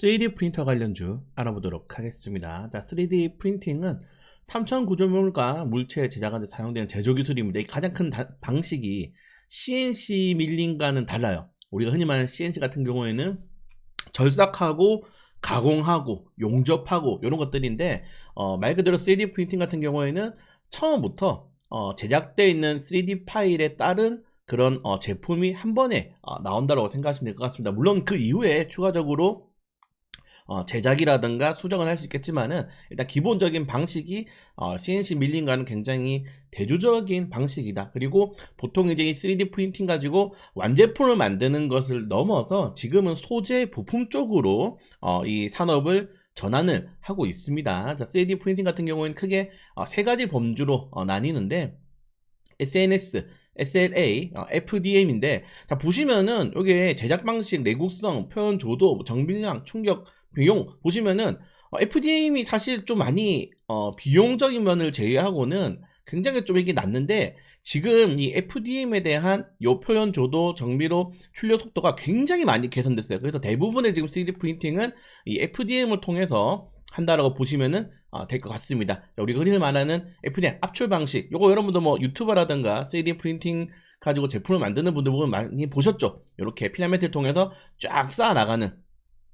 3D 프린터 관련주 알아보도록 하겠습니다. 자, 3D 프린팅은 3천 구조물과 물체 제작하는 데 사용되는 제조 기술입니다. 이 가장 큰 다- 방식이 CNC 밀링과는 달라요. 우리가 흔히 말하는 CNC 같은 경우에는 절삭하고 가공하고 용접하고 이런 것들인데 어, 말 그대로 3D 프린팅 같은 경우에는 처음부터 어, 제작되어 있는 3D 파일에 따른 그런 어, 제품이 한 번에 어, 나온다고 생각하시면 될 것 같습니다. 물론 그 이후에 추가적으로 어, 제작이라든가 수정을 할 수 있겠지만은 일단 기본적인 방식이 어, CNC 밀링과는 굉장히 대조적인 방식이다. 그리고 보통 이제 이 3D 프린팅 가지고 완제품을 만드는 것을 넘어서 지금은 소재 부품 쪽으로 어, 이 산업을 전환을 하고 있습니다. 자, 3D 프린팅 같은 경우에는 크게 어, 세 가지 범주로 어, 나뉘는데 SNS, SLA, 어, FDM인데 자 보시면은 여기 제작 방식, 내구성, 표현 조도, 정밀량, 충격, 비용 보시면은 어, FDM이 사실 좀 많이 어, 비용적인 면을 제외하고는 굉장히 좀 이게 낮는데 지금 이 FDM에 대한 요 표현 조도, 정밀도, 출력 속도가 굉장히 많이 개선됐어요. 그래서 대부분의 지금 3D 프린팅은 이 FDM을 통해서 한다라고 보시면은 어, 될것 같습니다. 자, 우리가 흔히 말하는 FDM 압출 방식. 요거 여러분도 뭐 유튜버라든가 3D 프린팅 가지고 제품을 만드는 분들 보면 많이 보셨죠? 이렇게 필라멘트를 통해서 쫙 쌓아 나가는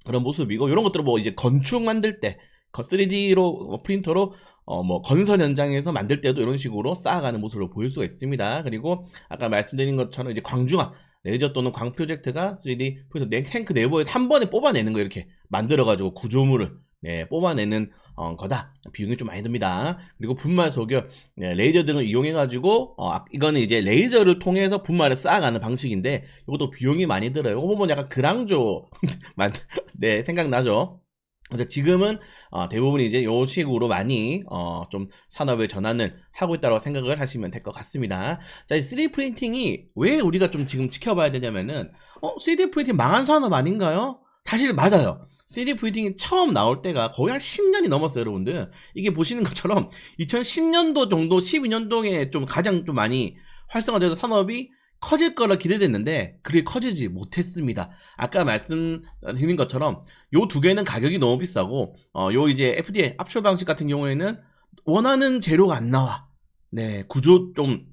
그런 모습이고 이런 것들은 뭐 이제 건축 만들 때 3D로 프린터로 어 뭐 건설 현장에서 만들 때도 이런 식으로 쌓아가는 모습을 보일 수가 있습니다. 그리고 아까 말씀드린 것처럼 이제 광중화 레이저 또는 광 프로젝트가 3D 프린터 내 탱크 내부에서 한 번에 뽑아내는 거 이렇게 만들어가지고 구조물을 네, 뽑아내는 어, 거다. 비용이 좀 많이 듭니다. 그리고 분말 소결, 네, 레이저 등을 이용해 가지고, 어, 아, 이거는 이제 레이저를 통해서 분말을 쌓아가는 방식인데, 이것도 비용이 많이 들어요. 이거 보면 약간 그랑조, 만- 네, 생각나죠? 그래서 지금은 어, 대부분 이제 요 식으로 많이 어, 좀 산업의 전환을 하고 있다고 생각을 하시면 될 것 같습니다. 자, 이 3D 프린팅이 왜 우리가 좀 지금 지켜봐야 되냐면은 어, 3D 프린팅 망한 산업 아닌가요? 사실 맞아요. 3D 프린팅이 처음 나올 때가 거의 한 10년이 넘었어요, 여러분들. 이게 보시는 것처럼 2010년도 정도, 12년도에 좀 가장 좀 많이 활성화돼서 산업이 커질 거라 기대됐는데 그게 커지지 못했습니다. 아까 말씀드린 것처럼 요 두 개는 가격이 너무 비싸고 어, 요 이제 FDA 압출 방식 같은 경우에는 원하는 재료가 안 나와. 네, 구조 좀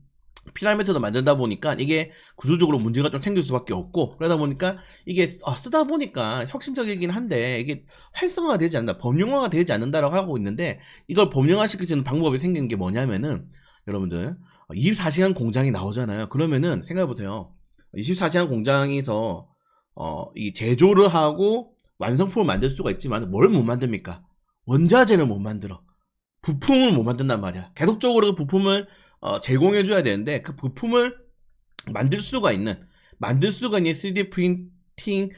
피라미드도 만들다 보니까 이게 구조적으로 문제가 좀 생길 수밖에 없고 그러다 보니까 이게 쓰- 아, 쓰다 보니까 혁신적이긴 한데 이게 활성화가 되지 않는다, 범용화가 되지 않는다라고 하고 있는데 이걸 범용화시킬 수 있는 방법이 생기는 게 뭐냐면은 여러분들 24시간 공장이 나오잖아요. 그러면은 생각해 보세요. 24시간 공장에서 어, 이 제조를 하고 완성품을 만들 수가 있지만 뭘 못 만듭니까? 원자재를 못 만들어. 부품을 못 만든단 말이야. 계속적으로 그 부품을 어, 제공해줘야 되는데 그 부품을 만들 수가 있는 만들 수가 있는 3D 프린팅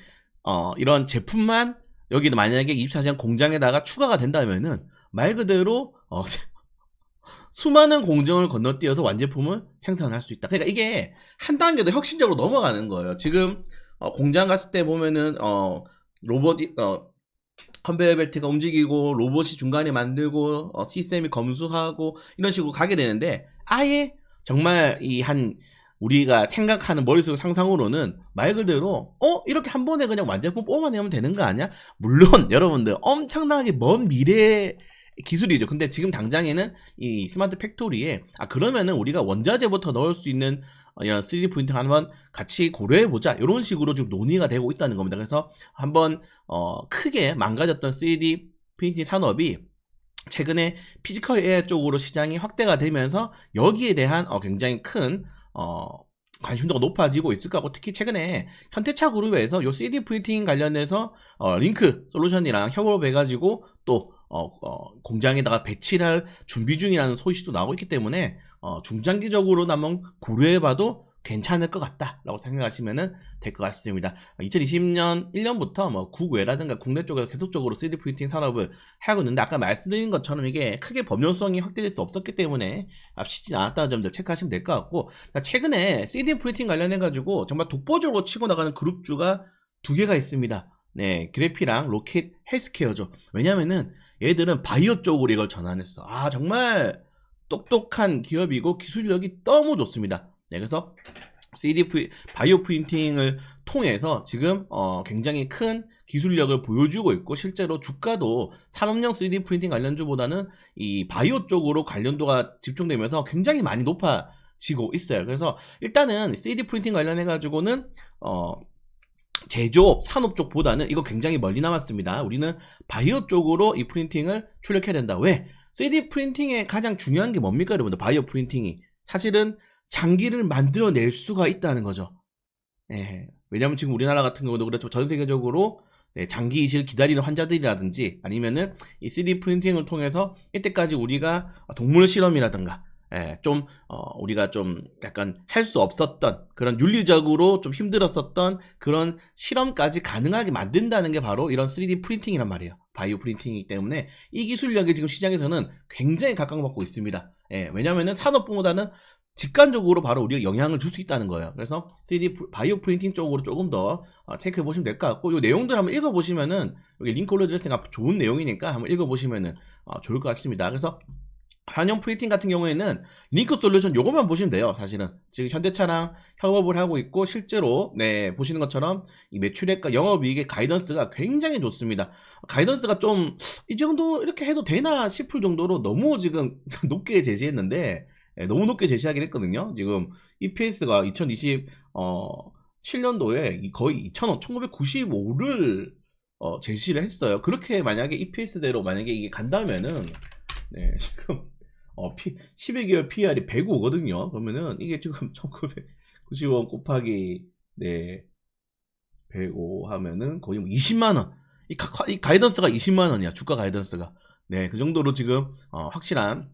어, 이런 제품만 여기는 만약에 24시간 공장에다가 추가가 된다면은 말 그대로 어, 수많은 공정을 건너뛰어서 완제품을 생산할 수 있다. 그러니까 이게 한 단계 더 혁신적으로 넘어가는 거예요. 지금 어, 공장 갔을 때 보면은 어, 로봇이 어, 컨베이어 벨트가 움직이고 로봇이 중간에 만들고 어, 시스템이 검수하고 이런 식으로 가게 되는데 아예 정말 이 한 우리가 생각하는 머릿속 상상으로는 말 그대로 어 이렇게 한 번에 그냥 완제품 뽑아내면 되는 거 아니야? 물론 여러분들 엄청나게 먼 미래의 기술이죠. 근데 지금 당장에는 이 스마트 팩토리에 아 그러면은 우리가 원자재부터 넣을 수 있는 어, 이런 3D 프린팅 한번 같이 고려해 보자 이런 식으로 지금 논의가 되고 있다는 겁니다. 그래서 한번 어, 크게 망가졌던 3D 프린팅 산업이 최근에 피지컬 AI 쪽으로 시장이 확대가 되면서 여기에 대한 어, 굉장히 큰 어, 관심도가 높아지고 있을 거고 특히 최근에 현대차 그룹에서 요 3D 프린팅 관련해서 어, 링크 솔루션이랑 협업을 해가지고 또 어, 어, 공장에다가 배치를 할 준비 중이라는 소식도 나오고 있기 때문에 어, 중장기적으로 한번 고려해봐도 괜찮을 것 같다라고 생각하시면 될 것 같습니다. 2020년 1년부터 뭐 국외라든가 국내 쪽에서 계속적으로 3D 프린팅 산업을 하고 있는데 아까 말씀드린 것처럼 이게 크게 법률성이 확대될 수 없었기 때문에 쉽지 않았다는 점들 체크하시면 될 것 같고 자, 최근에 3D 프린팅 관련해 가지고 정말 독보적으로 치고 나가는 그룹주가 두 개가 있습니다. 네, 그래피랑 로켓 헬스케어죠. 왜냐면은 얘들은 바이오 쪽으로 이걸 전환했어. 아 정말 똑똑한 기업이고 기술력이 너무 좋습니다. 네, 그래서 3D 프리- 바이오 프린팅을 통해서 지금 어, 굉장히 큰 기술력을 보여주고 있고 실제로 주가도 산업용 3D 프린팅 관련주보다는 이 바이오 쪽으로 관련도가 집중되면서 굉장히 많이 높아지고 있어요. 그래서 일단은 3D 프린팅 관련해 가지고는 어 제조업, 산업 쪽보다는 이거 굉장히 멀리 남았습니다. 우리는 바이오 쪽으로 이 프린팅을 출력해야 된다. 왜? 3D 프린팅의 가장 중요한 게 뭡니까, 여러분들? 바이오 프린팅이. 사실은 장기를 만들어낼 수가 있다는 거죠. 예. 왜냐면 지금 우리나라 같은 경우도 그렇죠. 전 세계적으로 네, 장기 이식을 기다리는 환자들이라든지 아니면은 이 3D 프린팅을 통해서 이때까지 우리가 동물 실험이라든가 예, 좀 어, 우리가 좀 약간 할 수 없었던 그런 윤리적으로 좀 힘들었었던 그런 실험까지 가능하게 만든다는 게 바로 이런 3D 프린팅이란 말이에요. 바이오 프린팅이기 때문에 이 기술력이 지금 시장에서는 굉장히 각광받고 있습니다. 예, 왜냐면은 산업보다는 직관적으로 바로 우리가 영향을 줄 수 있다는 거예요. 그래서 3D 프- 바이오 프린팅 쪽으로 조금 더 어, 체크해 보시면 될 것 같고 이 내용들 한번 읽어 보시면은 여기 링크 올려드렸으니까 좋은 내용이니까 한번 읽어 보시면은 어, 좋을 것 같습니다. 그래서 한영 프린팅 같은 경우에는 링크 솔루션 요것만 보시면 돼요. 사실은 지금 현대차랑 협업을 하고 있고 실제로 네 보시는 것처럼 이 매출액과 영업이익의 가이던스가 굉장히 좋습니다. 가이던스가 좀 이 정도 이렇게 해도 되나 싶을 정도로 너무 지금 높게 제시했는데 예, 너무 높게 제시하긴 했거든요. 지금 EPS가 2020 어, 7년도에 거의 2,000원, 1995를 어, 제시를 했어요. 그렇게 만약에 EPS대로 만약에 이게 간다면은 네, 지금 어, P, 12개월 PR이 105거든요. 그러면은 이게 지금 1990원 곱하기 네, 105 하면은 거의 뭐 20만 원. 이, 가, 이 가이던스가 20만 원이야. 주가 가이던스가. 네, 그 정도로 지금 어, 확실한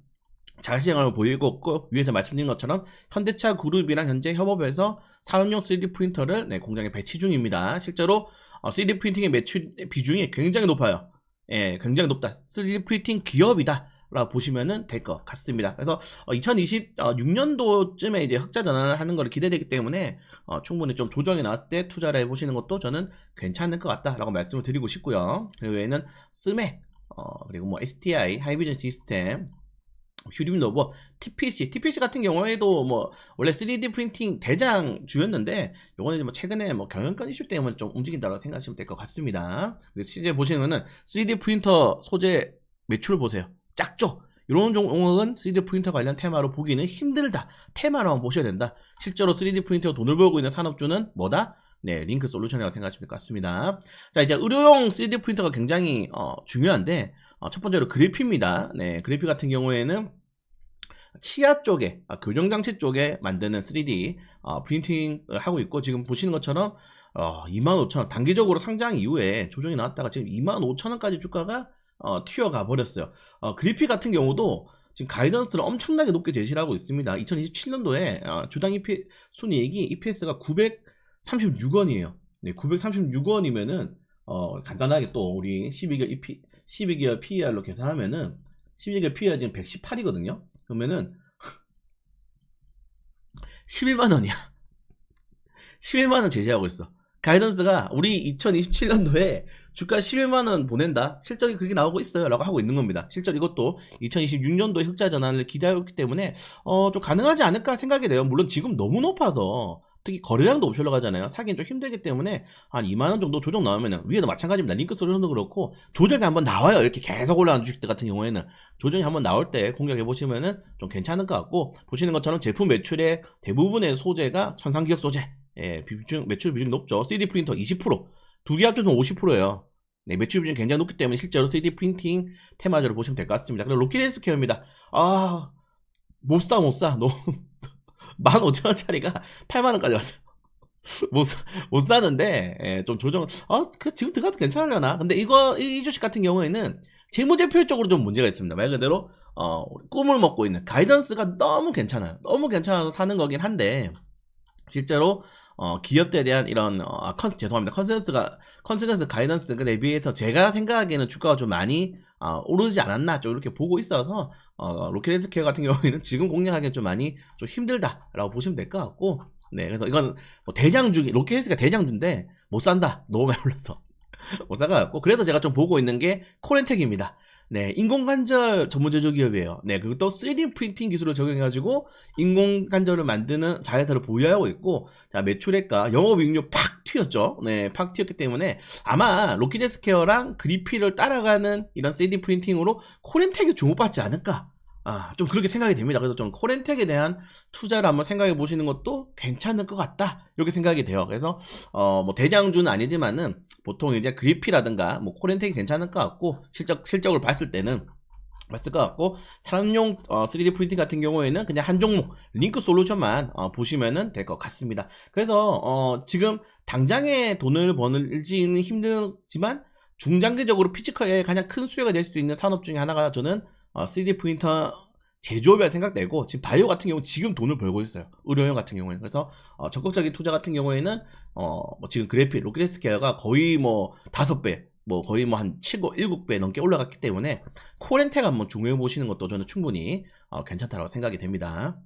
자신감을 보이고 있고 위에서 말씀드린 것처럼 현대차 그룹이랑 현재 협업해서 산업용 3D 프린터를 네, 공장에 배치 중입니다. 실제로 어, 3D 프린팅의 매출 비중이 굉장히 높아요. 예, 굉장히 높다. 3D 프린팅 기업이다. 라고 보시면 될것 같습니다. 그래서 2026년도쯤에 이제 흑자 전환을 하는 걸 기대되기 때문에 어, 충분히 좀 조정이 나왔을 때 투자를 해보시는 것도 저는 괜찮을 것 같다라고 말씀을 드리고 싶고요. 그 외에는 스맥 어, 그리고 뭐 STI 하이비전 시스템 휴림 노버, TPC, TPC 같은 경우에도 뭐 원래 3D 프린팅 대장 주였는데 요거는 이제 뭐 최근에 뭐 경영권 이슈 때문에 좀 움직인다고 생각하시면 될 것 같습니다. 그래서 실제 보시면은 3D 프린터 소재 매출 보세요. 작죠? 이런 종목은 3D 프린터 관련 테마로 보기는 힘들다. 테마로만 보셔야 된다. 실제로 3D 프린터 돈을 벌고 있는 산업주는 뭐다? 네, 링크 솔루션이라고 생각하시면 될 것 같습니다. 자, 이제 의료용 3D 프린터가 굉장히 어, 중요한데 어, 첫 번째로 그래피입니다. 네, 그래피 같은 경우에는 치아 쪽에 아, 교정장치 쪽에 만드는 3D 어, 프린팅을 하고 있고 지금 보시는 것처럼 어, 25,000원 단기적으로 상장 이후에 조정이 나왔다가 지금 25,000원까지 주가가 어, 튀어가 버렸어요. 어, 그래피 같은 경우도 지금 가이던스를 엄청나게 높게 제시를 하고 있습니다. 2027년도에 어, 주당 EP, 순이익이 EPS가 936원이에요. 네, 936원이면은 어, 간단하게 또 우리 12개월 EP, 12개월 PER로 계산하면은 12개월 PER 지금 118이거든요. 그러면은 11만 원이야. 11만 원 제시하고 있어. 가이던스가 우리 2027년도에 주가 11만 원 보낸다. 실적이 그렇게 나오고 있어요라고 하고 있는 겁니다. 실적 이것도 2026년도에 흑자 전환을 기대하고 있기 때문에 어, 좀 가능하지 않을까 생각이 돼요. 물론 지금 너무 높아서 특히 거래량도 없이 올라가잖아요. 사기는 좀 힘들기 때문에 한 2만 원 정도 조정 나오면 위에도 마찬가지입니다. 링크 솔루션도 그렇고 조정이 한번 나와요. 이렇게 계속 올라가는 주식들 같은 경우에는 조정이 한번 나올 때 공략해 보시면은 좀 괜찮을 것 같고 보시는 것처럼 제품 매출의 대부분의 소재가 천상기억 소재. 예, 비중 매출 비중이 높죠. 3D 프린터 20%, 두 개 합쳐서 50%예요. 네, 매출 비중이 굉장히 높기 때문에 실제로 3D 프린팅 테마주를 보시면 될 것 같습니다. 그리고 로켓 헬스케어입니다. 아, 못 사, 못 사. 너무 15,000원짜리가 8만원까지 왔어요. 못, 사- 못 사는데, 예, 좀 조정, 아, 그, 지금 들어가도 괜찮으려나? 근데 이거, 이, 이 주식 같은 경우에는 재무제표적으로 좀 문제가 있습니다. 말 그대로, 어, 꿈을 먹고 있는 가이던스가 너무 괜찮아요. 너무 괜찮아서 사는 거긴 한데, 실제로, 어, 기업들에 대한 이런, 어, 컨, 죄송합니다. 컨센서스가, 컨센서스 가이던스에 대비해서 제가 생각하기에는 주가가 좀 많이, 어, 오르지 않았나, 좀 이렇게 보고 있어서, 어, 로켓 헬스케어 같은 경우에는 지금 공략하기엔 좀 많이 좀 힘들다라고 보시면 될 것 같고, 네, 그래서 이건 뭐 대장주, 로켓 헬스가 대장주인데 못 산다. 너무 많이 올라서. 못 사가지고. 그래서 제가 좀 보고 있는 게 코렌텍입니다. 네, 인공관절 전문 제조 기업이에요. 네, 그리고 또 3D 프린팅 기술을 적용해가지고 인공관절을 만드는 자회사를 보유하고 있고, 자, 매출액과 영업이익률 팍 튀었죠. 네, 팍 튀었기 때문에 아마 로키데스케어랑 그리피를 따라가는 이런 3D 프린팅으로 코렌텍이 주목받지 않을까. 아, 좀 그렇게 생각이 됩니다. 그래서 좀 코렌텍에 대한 투자를 한번 생각해 보시는 것도 괜찮을 것 같다. 이렇게 생각이 돼요. 그래서, 어, 뭐, 대장주는 아니지만은, 보통 이제 그리피라든가, 뭐, 코렌텍이 괜찮을 것 같고, 실적, 실적을 봤을 때는, 봤을 것 같고, 산업용, 어, 3D 프린팅 같은 경우에는 그냥 한 종목, 링크 솔루션만, 어, 보시면은 될것 같습니다. 그래서, 어, 지금, 당장에 돈을 버는지는 힘들지만, 중장기적으로 피지컬에 가장 큰 수혜가 될 수 있는 산업 중에 하나가 저는 어, 3D 프린터 제조업이라 생각되고 지금 바이오 같은 경우 는 지금 돈을 벌고 있어요. 의료용 같은 경우에는 그래서 어, 적극적인 투자 같은 경우에는 어, 뭐 지금 그래픽 로켓스케어가 거의 뭐 다섯 배, 뭐 거의 뭐 한 7, 7배 넘게 올라갔기 때문에 코렌텍 한번 중요해 보시는 것도 저는 충분히 어, 괜찮다고 생각이 됩니다.